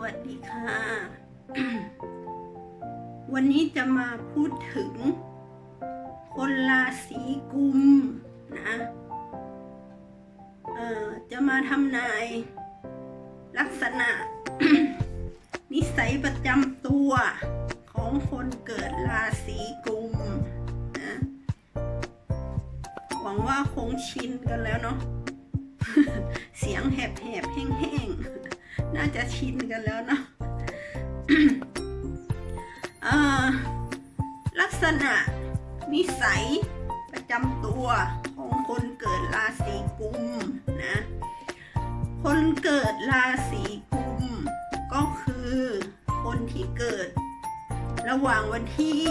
วัสดีค่ะ วันนี้จะมาพูดถึง คนราศีกุมนะเอ่อจะมาทำนายลักษณะ นิสัยประจำตัวของคนเกิดราศีกุมนะหวังว่าคงชินกันแล้วเนาะเสียงแหบๆแห้งๆ น่าจะชินกันแล้วนะเอ่อลักษณะนิสัยประจำตัวของคนเกิดราศีกุมนะ คนเกิดราศีกุม ก็คือคนที่เกิด ระหว่างวันที่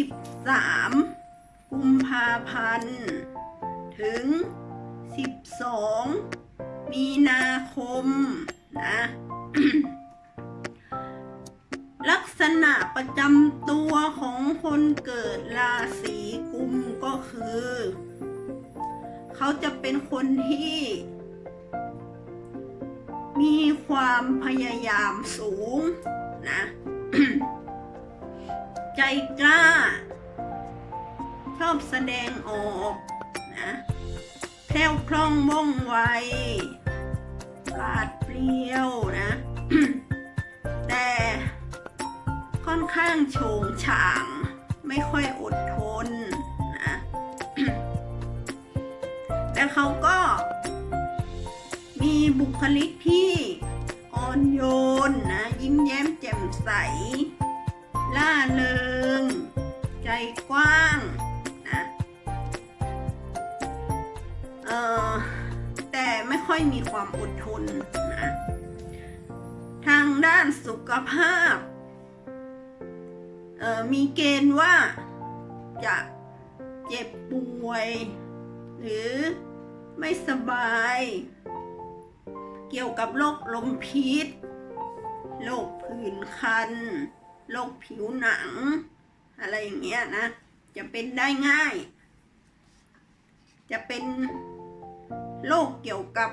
13 กุมภาพันธ์ ถึง 12 มีนาคมนะลักษณะประจำตัวของคนเกิดราศีกุมก็คือ เขาจะเป็นคนที่ มีความพยายามสูงนะ ใจกล้า ชอบแสดงออกนะแคล่วคล่องว่องไว ปราดเปรียวนะ แต่ค่อนข้างโฉงฉาง ไม่ค่อยอดทนนะ แต่เขาก็มีบุคลิกที่อ่อนโยนนะ ยิ้มแย้มแจ่มใส ล่าเริง ใจกว้าง ค่อยมีความอดทนนะทางด้านสุขภาพมีเกณฑ์ว่าจะเจ็บป่วย หรือไม่สบาย เกี่ยวกับโรคลมพิษโรคผื่นคันโรคผิวหนัง อะไรอย่างเงี้ยนะ จะเป็นได้ง่าย จะเป็น โรคเกี่ยวกับ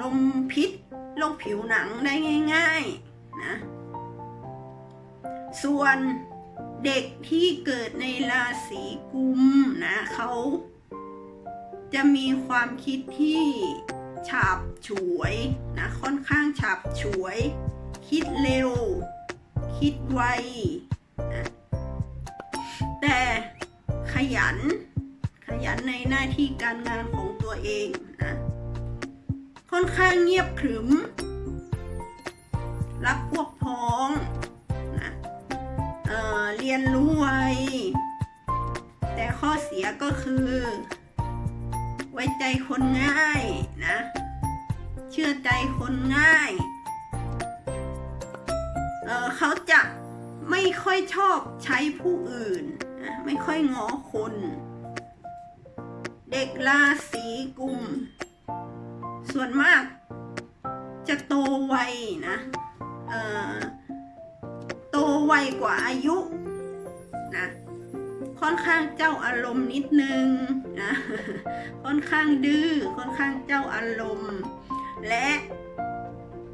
ลมพิษโรคผิวหนังได้ง่ายๆนะส่วนเด็กที่เกิดในราศีกุมนะเขาจะมีความคิดที่ฉาบฉวยนะค่อนข้างฉาบฉวย คิดเร็ว คิดไวนะแต่ขยัน ยันในหน้าที่การงานของตัวเองนะค่อนข้างเงียบขรึม รักพวกพ้องนะเออเรียนรู้ไวแต่ข้อเสียก็คือ ไว้ใจคนง่ายนะ เชื่อใจคนง่ายเออเขาจะไม่ค่อยชอบใช้ผู้อื่นนะไม่ค่อยง้อคน เด็กราศีกุม ส่วนมาก จะโตไวนะเอ่อโตไวกว่าอายุนะค่อนข้างเจ้าอารมณ์นิดนึงนะค่อนข้างดื้อค่อนข้างเจ้าอารมณ์ และ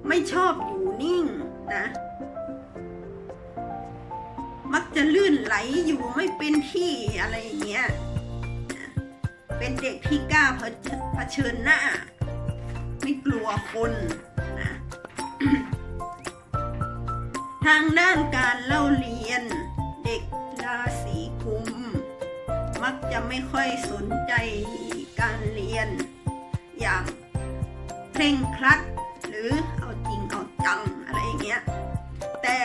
ไม่ชอบอยู่นิ่งนะมักจะลื่นไหลอยู่ไม่เป็นที่อะไรอย่างเงี้ย เป็นเด็กที่กล้าเผชิญหน้า ไม่กลัวคนนะทางด้านการเล่าเรียน เด็กราศีกุม มักจะไม่ค่อยสนใจการเรียน อย่างเคร่งครัด หรือเอาจริงเอาจังอะไรอย่างเงี้ยแต่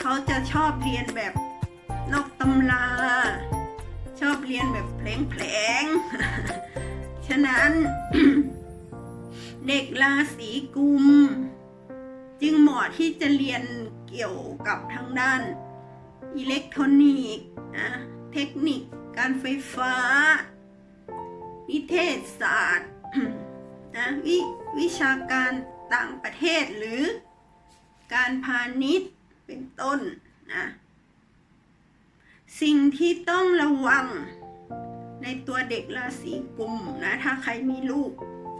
เขาจะชอบเรียนแบบนอกตำรา อบเรียนแบบเพลงๆ ฉะนั้น เด็กราศีกุม จึงเหมาะที่จะเรียนเกี่ยวกับทางด้าน อิเล็กทรอนิกส์นะเทคนิคการไฟฟ้า นิเทศศาสตร์นะววิชาการต่างประเทศหรือการพาณิชย์เป็นต้นนะ สิ่งที่ต้องระวัง ในตัวเด็กราศีกุมนะ ถ้าใครมีลูก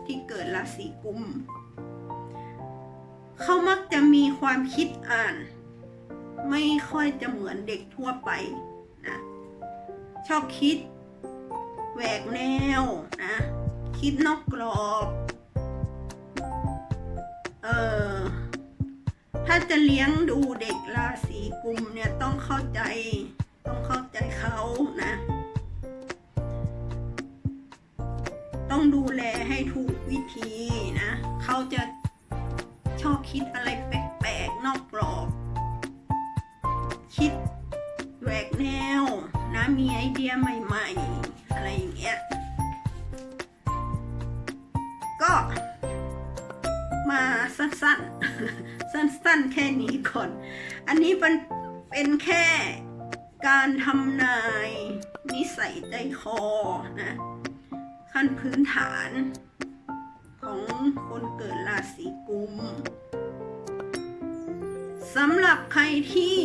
ที่เกิดราศีกุม เขามักจะมีความคิดอ่าน ไม่ค่อยจะเหมือนเด็กทั่วไปนะชอบคิดแหวกแนวนะ คิดนอกกรอบเออถ้าจะเลี้ยงดูเด็กราศีกุมเนี่ยต้องเข้าใจ ต้องเข้าใจเขานะ ต้องดูแลให้ถูกวิธีนะ เขาจะชอบคิดอะไรแปลกๆ นอกกรอบ คิดแหวกแนวนะ มีไอเดียใหม่ๆ อะไรอย่างเงี้ย ก็มาสั้นๆ สั้นๆ แค่นี้ก่อน อันนี้เป็นเป็นแค่ การทำนายนิสัยใจคอนะขั้นพื้นฐานของคนเกิดราศีกุมสำหรับใครที่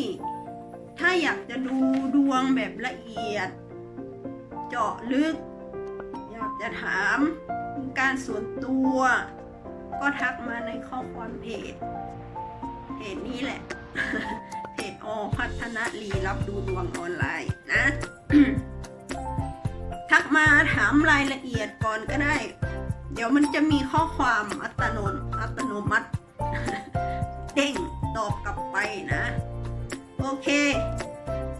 ถ้าอยากจะดูดวงแบบละเอียด เจาะลึก อยากจะถามการส่วนตัว ก็ทักมาในข้อความเพจเพจนี้แหละ เพจอพัฒนาลีรับดูดวงออนไลน์นะ ทักมาถามรายละเอียดก่อนก็ได้ เดี๋ยวมันจะมีข้อความอัตโนอัตโนมัติ เด้งตอบกลับไปนะ โอเค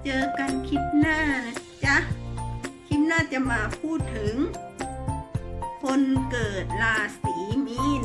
เจอกันคลิปหน้านะจ๊ะ คลิปหน้าจะมาพูดถึง คนเกิดราศีมีน